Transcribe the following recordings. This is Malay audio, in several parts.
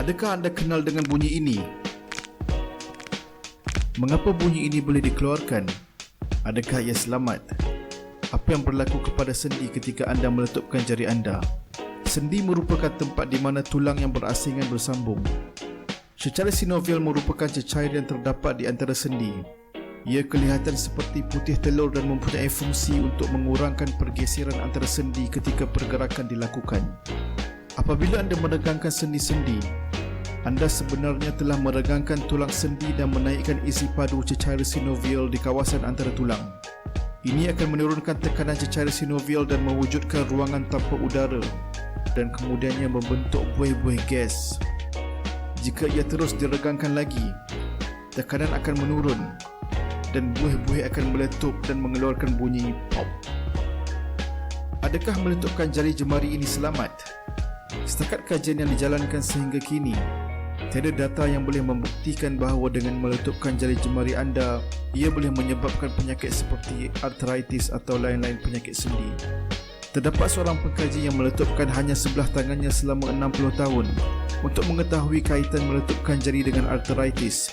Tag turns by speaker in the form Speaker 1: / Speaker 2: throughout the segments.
Speaker 1: Adakah anda kenal dengan bunyi ini? Mengapa bunyi ini boleh dikeluarkan? Adakah ia selamat? Apa yang berlaku kepada sendi ketika anda meletupkan jari anda? Sendi merupakan tempat di mana tulang yang berasingan bersambung. Secara sinovial merupakan cecair yang terdapat di antara sendi. Ia kelihatan seperti putih telur dan mempunyai fungsi untuk mengurangkan pergeseran antara sendi ketika pergerakan dilakukan. Apabila anda meregangkan sendi-sendi, anda sebenarnya telah meregangkan tulang sendi dan menaikkan isi padu cecair sinovial di kawasan antara tulang. Ini akan menurunkan tekanan cecair sinovial dan mewujudkan ruangan tanpa udara dan kemudiannya membentuk buih-buih gas. Jika ia terus diregangkan lagi, tekanan akan menurun dan buih-buih akan meletup dan mengeluarkan bunyi pop. Adakah meletupkan jari jemari ini selamat? Setakat kajian yang dijalankan sehingga kini, tiada data yang boleh membuktikan bahawa dengan meletupkan jari jemari anda, ia boleh menyebabkan penyakit seperti arthritis atau lain-lain penyakit sendi. Terdapat seorang pengkaji yang meletupkan hanya sebelah tangannya selama 60 tahun untuk mengetahui kaitan meletupkan jari dengan arthritis.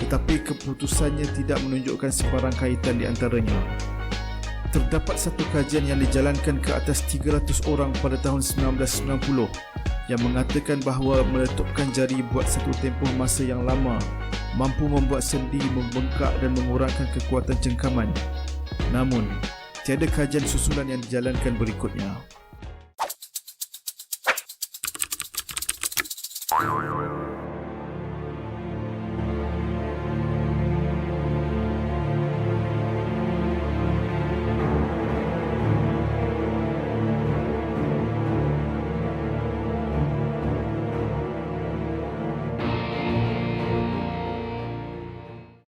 Speaker 1: Tetapi keputusannya tidak menunjukkan sebarang kaitan di antaranya. Terdapat satu kajian yang dijalankan ke atas 300 orang pada tahun 1990 yang mengatakan bahawa meletupkan jari buat satu tempoh masa yang lama mampu membuat sendi membengkak dan mengurangkan kekuatan cengkaman. Namun, tiada kajian susulan yang dijalankan berikutnya.